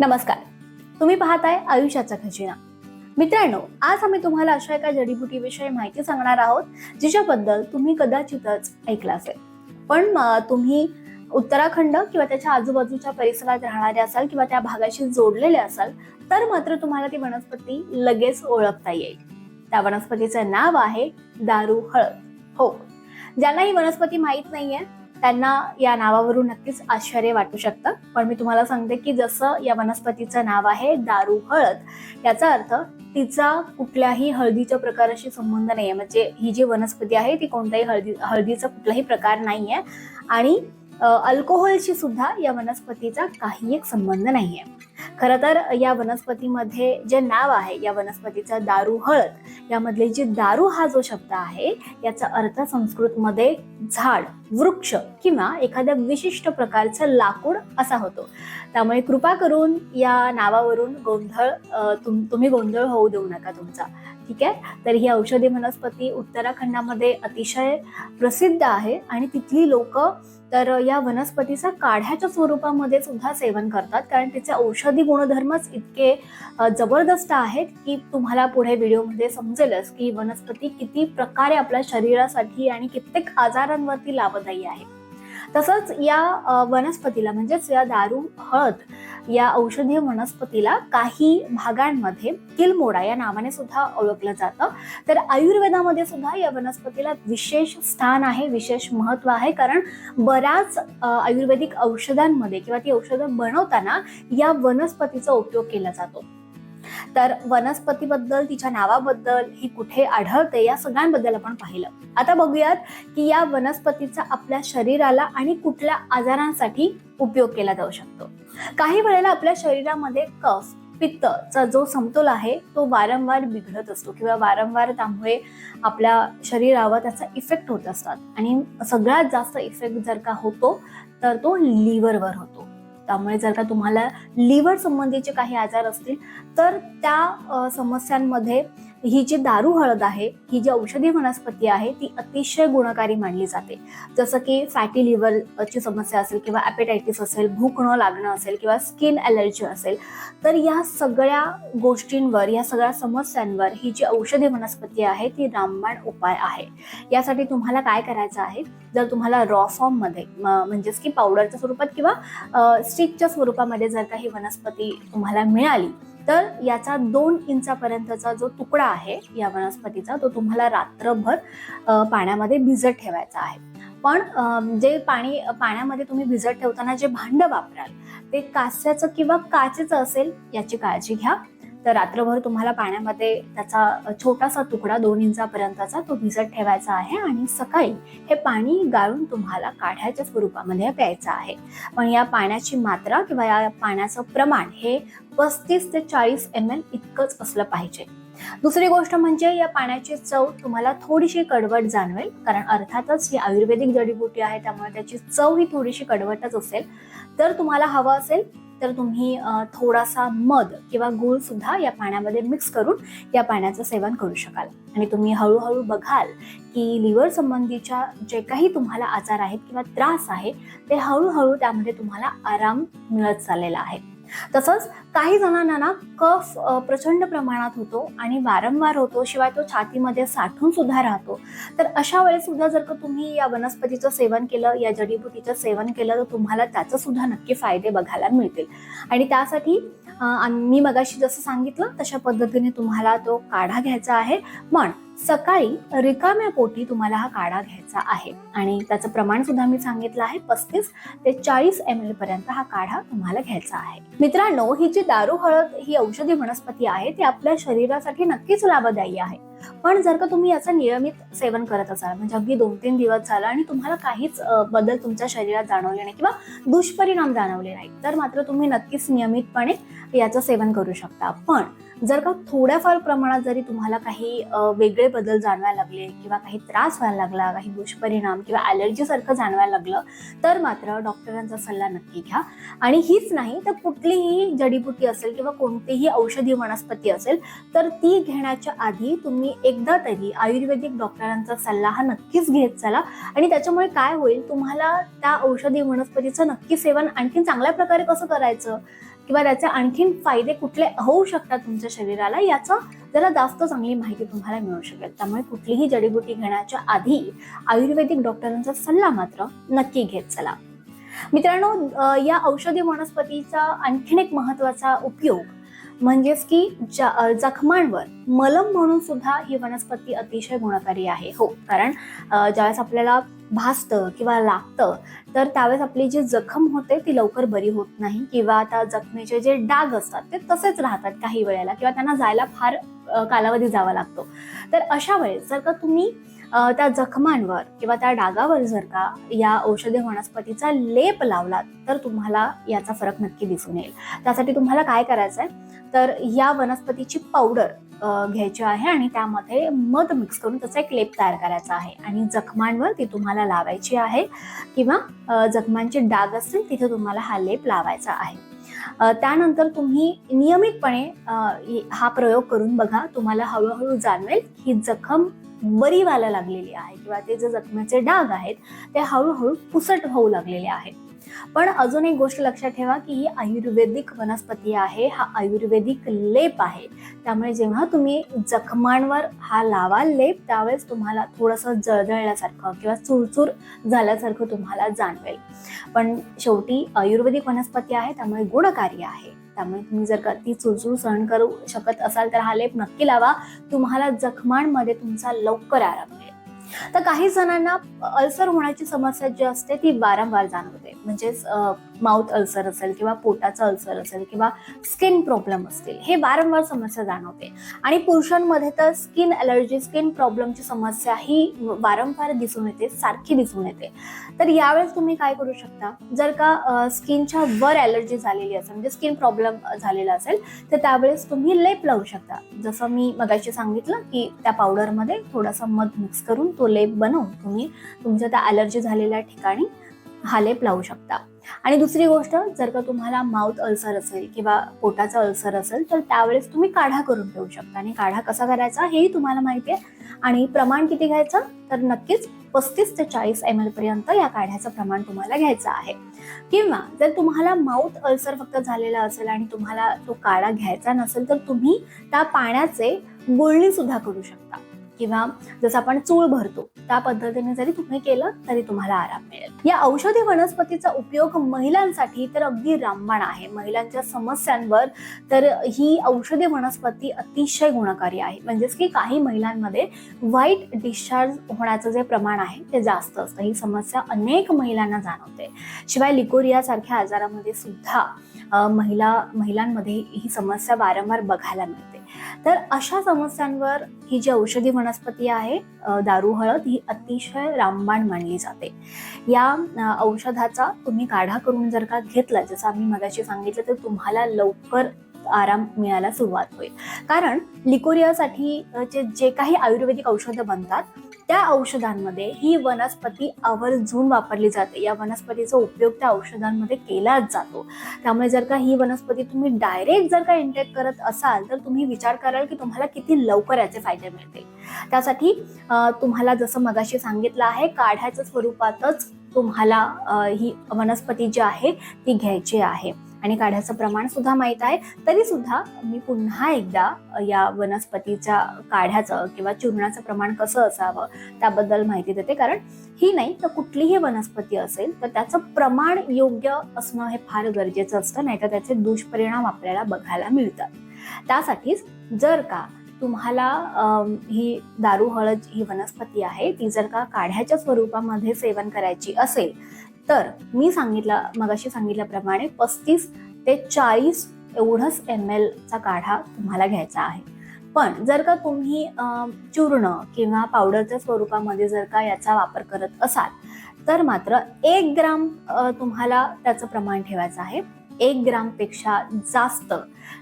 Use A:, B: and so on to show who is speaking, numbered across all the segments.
A: नमस्कार. तुम्ही पाहताय आयुष्याचा खजिना. मित्रांनो आज आम्ही तुम्हाला अशा एका जडीबुटीविषयी माहिती सांगणार आहोत जिच्याबद्दल तुम्ही कदाचितच ऐकलं असेल. पण तुम्ही उत्तराखंड किंवा त्याच्या आजूबाजूच्या परिसरात राहणारे असाल किंवा त्या भागाशी जोडलेले असाल तर मात्र तुम्हाला ती वनस्पती लगेच ओळखता येईल. त्या वनस्पतीचं नाव आहे दारू हळद. हो. ज्यांना ही वनस्पती माहीत नाहीये त्यांना या नावावरून नक्कीच आश्चर्य वाटू शकतं. पण मी तुम्हाला सांगते की जसं या वनस्पतीचं नाव आहे दारू हळद याचा अर्थ तिचा कुठल्याही हळदीच्या प्रकाराशी संबंध नाही आहे म्हणजे ही जी वनस्पती आहे ती कोणत्याही हळदी हळदीचा कुठलाही प्रकार नाही आहे आणि अल्कोहोलशी सुद्धा या वनस्पतीचा काही एक संबंध नाही आहे खरं तर या वनस्पतीमध्ये जे नाव आहे या वनस्पतीचा दारू हळद यामधले जे दारू हा जो शब्द आहे याचा अर्थ संस्कृतमध्ये झाड वृक्ष किंवा एखाद्या विशिष्ट प्रकारचं लाकूड असा होतो. त्यामुळे कृपा करून या नावावरून गोंधळ तुम तुम्ही गोंधळ होऊ देऊ नका तुमचा. ठीक आहे? तर ही औषधी वनस्पती उत्तराखंडामध्ये अतिशय प्रसिद्ध आहे आणि तिथली लोक तर या वनस्पतीचा काढ्याच्या स्वरूपामध्ये सुद्धा सेवन करतात. कारण तिचे औषधी गुणधर्मच इतके जबरदस्त आहेत की तुम्हाला पुढे व्हिडिओमध्ये समजेलच की वनस्पती किती प्रकारे आपल्या शरीरासाठी आणि कित्येक आजारांवरती लाभदायी आहे. तसंच या वनस्पतीला म्हणजेच या दारू हळद या औषधीय वनस्पतीला काही भागांमध्ये किलमोडा या नावाने सुद्धा ओळखलं जातं. तर आयुर्वेदामध्ये सुद्धा या वनस्पतीला विशेष स्थान आहे विशेष महत्त्व आहे कारण बऱ्याच आयुर्वेदिक औषधांमध्ये किंवा ती औषधं बनवताना या वनस्पतीचा उपयोग केला जातो. तर वनस्पतीबद्दल तिच्या नावाबद्दल ही कुठे आढळते या सगळ्यांबद्दल आपण पाहिलं. आता बघूयात की या वनस्पतीचा आपल्या शरीराला आणि कुठल्या आजारांसाठी उपयोग केला जाऊ शकतो. काही वेळेला आपल्या शरीरामध्ये कफ पित्तचा जो समतोल आहे तो वारंवार बिघडत असतो किंवा वारंवार त्यामुळे आपल्या शरीरावर त्याचा इफेक्ट होत असतात. आणि सगळ्यात जास्त इफेक्ट जर का होतो तर तो लिव्हरवर होतो. त्यामुळे जर का तुम्हाला लिव्हर संबंधीचे काही आजार असतील तर त्या समस्यांमध्ये ही जी दारू हळद आहे ही जी औषधी वनस्पती आहे ती अतिशय गुणकारी मानली जाते. जसं की फॅटी लिव्हरची समस्या असेल किंवा ॲपेटायटिस असेल भूक न लागणं असेल किंवा स्किन ॲलर्जी असेल तर या सगळ्या गोष्टींवर या सगळ्या समस्यांवर ही जी औषधी वनस्पती आहे ती रामबाण उपाय आहे. यासाठी तुम्हाला काय करायचं आहे? जर तुम्हाला रॉ फॉर्ममध्ये म- म्हणजेच की पावडरच्या स्वरूपात किंवा स्टिकच्या स्वरूपामध्ये जर काही वनस्पती तुम्हाला मिळाली तर याचा दोन इंचापर्यंतचा जो तुकडा आहे या वनस्पतीचा तो तुम्हाला रात्रभर पाण्यामध्ये भिजत ठेवायचा आहे. पण जे पाणी पाण्यामध्ये तुम्ही भिजत ठेवताना जे भांड वापराल ते कास्याचं किंवा काचेचं असेल याची काळजी घ्या. तर रात्रभर तुम्हाला पाण्यामध्ये त्याचा छोटासा तुकडा दोन इंचापर्यंतचा तो भिजत ठेवायचा आहे आणि सकाळी हे पाणी गाळून तुम्हाला काढ्याच्या स्वरूपामध्ये प्यायचं आहे. पण या पाण्याची मात्रा किंवा या पाण्याचं प्रमाण हे पस्तीस ते चाळीस एम एल इतकंच असलं पाहिजे. दुसरी गोष्ट म्हणजे या पाण्याची चव तुम्हाला थोडीशी कडवट जाणवेल कारण अर्थातच ही आयुर्वेदिक जडीबुटी आहे त्यामुळे त्याची चव ही थोडीशी कडवटच असेल. तर तुम्हाला हवं असेल तर तुम्ही थोडासा मध किंवा गूळ सुद्धा या पाण्यामध्ये मिक्स करून या पाण्याचं सेवन करू शकाल. आणि तुम्ही हळूहळू बघाल की लिव्हर संबंधीच्या जे काही तुम्हाला आजार आहेत किंवा त्रास आहे ते हळूहळू त्यामध्ये तुम्हाला आराम मिळत चाललेला आहे. तसंच काही जणांना ना कफ प्रचंड प्रमाणात होतो आणि वारंवार होतो शिवाय तो छातीमध्ये साठून सुद्धा राहतो. तर अशा वेळेस सुद्धा जर का तुम्ही या वनस्पतीचं सेवन केलं या जडीबुटीचं सेवन केलं तर तुम्हाला त्याचं सुद्धा नक्की फायदे बघायला मिळतील. आणि त्यासाठी मी मगाशी जसं सांगितलं तशा पद्धतीने तुम्हाला तो काढा घ्यायचा आहे. पण सकाळी रिकाम्या पोटी तुम्हाला हा काढा घ्यायचा आहे. आणि त्याचं प्रमाण सुद्धा मी सांगितलं आहे पस्तीस ते चाळीस एम एल पर्यंत हा काढा तुम्हाला घ्यायचा आहे. मित्रांनो ही जी दारू हळद ही औषधी वनस्पती आहे ती आपल्या शरीरासाठी नक्कीच लाभदायी आहे. पण जर का तुम्ही याचं नियमित सेवन करत असाल म्हणजे अगदी दोन तीन दिवस झाला आणि तुम्हाला काहीच बदल तुमच्या शरीरात जाणवले नाही किंवा दुष्परिणाम जाणवले नाही तर मात्र तुम्ही नक्कीच नियमितपणे याचं सेवन करू शकता. पण जर का थोड्याफार प्रमाणात जरी तुम्हाला काही वेगळे बदल जाणवायला लागले किंवा काही त्रास व्हायला लागला काही दुष्परिणाम किंवा ॲलर्जीसारखं जाणवायला लागलं तर मात्र डॉक्टरांचा सल्ला नक्की घ्या. आणि हीच नाही तर कुठलीही जडीबुटी असेल किंवा कोणतीही औषधी वनस्पती असेल तर ती घेण्याच्या आधी तुम्ही एकदा तरी आयुर्वेदिक डॉक्टरांचा सल्ला हा नक्कीच घेत चला. आणि त्याच्यामुळे काय होईल तुम्हाला त्या औषधी वनस्पतीचं नक्की सेवन आणखी चांगल्या प्रकारे कसं करायचं? किंवा त्याचे आणखीन फायदे कुठले होऊ शकतात तुमच्या शरीराला याचा जरा जास्त चांगली माहिती तुम्हाला मिळू शकेल. त्यामुळे कुठलीही जडीबुटी घेण्याच्या आधी आयुर्वेदिक डॉक्टरांचा सल्ला मात्र नक्की घेत चला. मित्रांनो या औषधी वनस्पतीचा आणखीन एक महत्त्वाचा उपयोग म्हणजेच की ज- जखमांवर मलम म्हणून सुद्धा ही वनस्पती अतिशय गुणकारी आहे. हो कारण ज्यावेळेस आपल्याला भासतं किंवा लागतं तर त्यावेळेस आपली जी जखम होते ती लवकर बरी होत नाही किंवा त्या जखमेचे जे डाग असतात ते तसेच राहतात काही वेळेला किंवा त्यांना जायला फार कालावधी जावा लागतो. तर अशा वेळेस जर का तुम्ही त्या जखमांवर किंवा त्या डागावर जर का या औषधी वनस्पतीचा लेप लावलात तर तुम्हाला याचा फरक नक्की दिसून येईल. त्यासाठी तुम्हाला काय करायचं आहे? तर या वनस्पतीची पावडर घ्यायची आहे आणि त्यामध्ये मध मिक्स करून त्याचा एक लेप तयार करायचा आहे. आणि जखमांवर ती तुम्हाला लावायची आहे किंवा जखमांचे डाग असतील तिथे तुम्हाला हा लेप लावायचा आहे. त्यानंतर तुम्ही नियमितपणे हा प्रयोग करून बघा तुम्हाला हळूहळू जाणवेल ही जखम बरी व्हायला लागलेली आहे किंवा ते जे जखमेचे डाग आहेत ते हळूहळू पुसट होऊ लागलेले आहेत. पण अजून एक गोष्ट लक्षात ठेवा की ही आयुर्वेदिक वनस्पती आहे हा आयुर्वेदिक लेप आहे. त्यामुळे जेव्हा तुम्ही जखमांवर हा लावाल लेप त्यावेळेस तुम्हाला थोडंसं जळजळल्यासारखं किंवा चुरचूर झाल्यासारखं तुम्हाला जाणवेल. पण शेवटी आयुर्वेदिक वनस्पती आहे त्यामुळे गुणकारी आहे. त्यामुळे तुम्ही जर का ती चुळचुळ सहन करू शकत असाल तर हा लेप नक्की लावा. तुम्हाला जखमांमध्ये तुमचा लवकर आराम मिळेल. तर काही जणांना अल्सर होण्याची समस्या जी असते ती वारंवार जाणवते. म्हणजेच माउथ अल्सर असेल किंवा पोटाचा अल्सर असेल किंवा स्किन प्रॉब्लेम असतील हे वारंवार समस्या जाणवते. आणि पुरुषांमध्ये तर स्किन अलर्जी स्किन प्रॉब्लेमची समस्या ही वारंवार दिसून येते सारखी दिसून येते. तर यावेळेस तुम्ही काय करू शकता? जर का स्किनच्या वर अलर्जी झालेली असेल म्हणजे स्किन प्रॉब्लेम झालेला असेल तर त्यावेळेस तुम्ही लेप लावू शकता. जसं मी मगाशी सांगितलं की त्या पावडरमध्ये थोडासा मध मिक्स करून तो लेप बनवून तुम्ही तुमच्या त्या अलर्जी झालेल्या ठिकाणी हा लेप लावू शकता. आणि दुसरी गोष्ट जर का तुम्हाला माउथ अल्सर असेल किंवा पोटाचा अल्सर असेल तर त्यावेळेस तुम्ही काढा करून ठेवू शकता. आणि काढा कसा करायचा हेही तुम्हाला माहिती आहे. आणि प्रमाण किती घ्यायचं तर नक्कीच पस्तीस ते चाळीस एम एल पर्यंत या काढ्याचं प्रमाण तुम्हाला घ्यायचं आहे. किंवा जर तुम्हाला माउथ अल्सर फक्त झालेला असेल आणि तुम्हाला तो काढा घ्यायचा नसेल तर तुम्ही त्या पाण्याचे गुळणी सुद्धा करू शकता. किंवा जसं आपण चूळ भरतो त्या पद्धतीने जरी तुम्ही केलं तरी तुम्हाला आराम मिळेल. या औषधी वनस्पतीचा उपयोग महिलांसाठी तर अगदी रामबाण आहे. महिलांच्या समस्यांवर तर ही औषधी वनस्पती अतिशय गुणकारी आहे. म्हणजेच की काही महिलांमध्ये वाईट डिस्चार्ज होण्याचं जे प्रमाण आहे ते जास्त असतं. ही समस्या अनेक महिलांना जाणवते. शिवाय लिकोरिया सारख्या आजारामध्ये सुद्धा महिला महिलांमध्ये ही समस्या वारंवार बघायला मिळते. तर अशा समस्यांवर ही जी औषधी वनस्पती आहे दारू हळद ही अतिशय रामबाण मानली जाते. या औषधाचा तुम्ही काढा करून जर का घेतला जसं आम्ही मगाशी सांगितलं तर तुम्हाला लवकर आराम मिळायला सुरुवात होईल. कारण लिकोरियासाठी जे जे काही आयुर्वेदिक औषधं बनतात त्या औषधांमध्ये ही वनस्पती आवर्जून वापरली जाते. या वनस्पतीचा उपयोग त्या औषधांमध्ये केलाच जातो. त्यामुळे जर का ही वनस्पती तुम्ही डायरेक्ट जर का इंटेक करत असाल तर तुम्ही विचार कराल की तुम्हाला किती लवकर याचे फायदे मिळतील. त्यासाठी तुम्हाला जसं मगाशी सांगितलं आहे काढ्याच्या स्वरूपातच तुम्हाला ही वनस्पती जी आहे ती घ्यायची आहे. आणि काढ्याचं प्रमाण सुद्धा माहीत आहे. तरी सुद्धा मी पुन्हा एकदा या वनस्पतीच्या काढ्याचं किंवा चूर्णाचं प्रमाण कसं असावं त्याबद्दल माहिती देते. कारण ही नाही तर कुठलीही वनस्पती असेल तर त्याचं प्रमाण योग्य असणं हे फार गरजेचं असतं नाहीतर त्याचे दुष्परिणाम आपल्याला बघायला मिळतात. त्यासाठीच जर का तुम्हाला ही दारू हळद ही वनस्पती आहे ती जर का काढ्याच्या स्वरूपामध्ये सेवन करायची असेल तर मी सांगितलं मगाशी सांगितल्याप्रमाणे पस्तीस ते चाळीस एवढंच एम एलचा काढा तुम्हाला घ्यायचा आहे. पण जर का तुम्ही चूर्ण किंवा पावडरच्या स्वरूपामध्ये जर का याचा वापर करत असाल तर मात्र एक ग्राम तुम्हाला त्याचं प्रमाण ठेवायचं आहे. एक ग्रामपेक्षा जास्त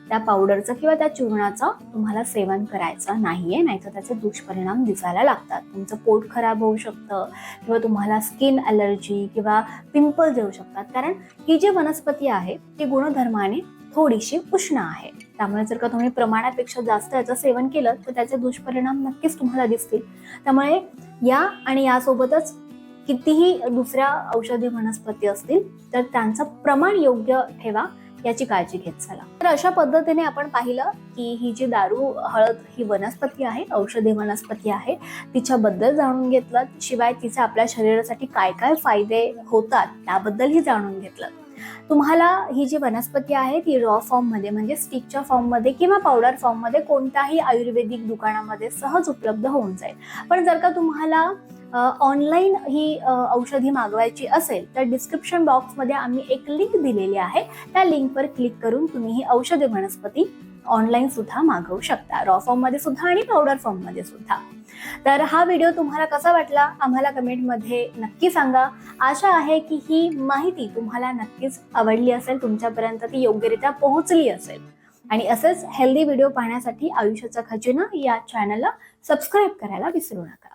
A: त्या पावडरचं किंवा त्या चूर्णाचं तुम्हाला सेवन करायचं नाहीये नाहीतर त्याचे दुष्परिणाम दिसायला लागतात. तुमचं पोट खराब होऊ शकतं किंवा तुम्हाला स्किन अलर्जी किंवा पिंपल्स येऊ शकतात. कारण ही जी वनस्पती आहे ती गुणधर्माने थोडीशी उष्ण आहे. त्यामुळे जर का तुम्ही प्रमाणापेक्षा जास्त याचं सेवन केलं तर त्याचे दुष्परिणाम नक्कीच तुम्हाला दिसतील. त्यामुळे या आणि यासोबतच कितीही दुसऱ्या औषधी वनस्पती असतील तर त्यांचं प्रमाण योग्य ठेवा याची काळजी घेत चला. तर अशा पद्धतीने आपण पाहिलं की ही जी दारू हळद ही वनस्पती आहे औषधी वनस्पती आहे तिच्याबद्दल जाणून घेतलं. शिवाय तिचे आपल्या शरीरासाठी काय काय फायदे होतात त्याबद्दलही जाणून घेतलं. तुम्हाला ही जी वनस्पती आहे ती रॉ फॉर्ममध्ये म्हणजे स्टिकच्या फॉर्ममध्ये किंवा पावडर फॉर्ममध्ये कोणत्याही आयुर्वेदिक दुकानामध्ये सहज उपलब्ध होऊन जाईल. पण जर का तुम्हाला ऑनलाईन ही औषधी मागवायची असेल तर डिस्क्रिप्शन बॉक्समध्ये आम्ही एक लिंक दिलेली आहे. त्या लिंकवर क्लिक करून तुम्ही ही औषधी वनस्पती ऑनलाईन सुद्धा मागवू शकता. रॉ फॉर्ममध्ये सुद्धा आणि पावडर फॉर्ममध्ये सुद्धा. तर हा व्हिडिओ तुम्हाला कसा वाटला? आम्हाला कमेंटमध्ये नक्की सांगा. आशा आहे की ही माहिती तुम्हाला नक्कीच आवडली असेल तुमच्यापर्यंत ती योग्यरित्या पोहोचली असेल. आणि असेच हेल्दी व्हिडिओ पाहण्यासाठी आयुष्याचा खजिना या चॅनलला सबस्क्राईब करायला विसरू नका.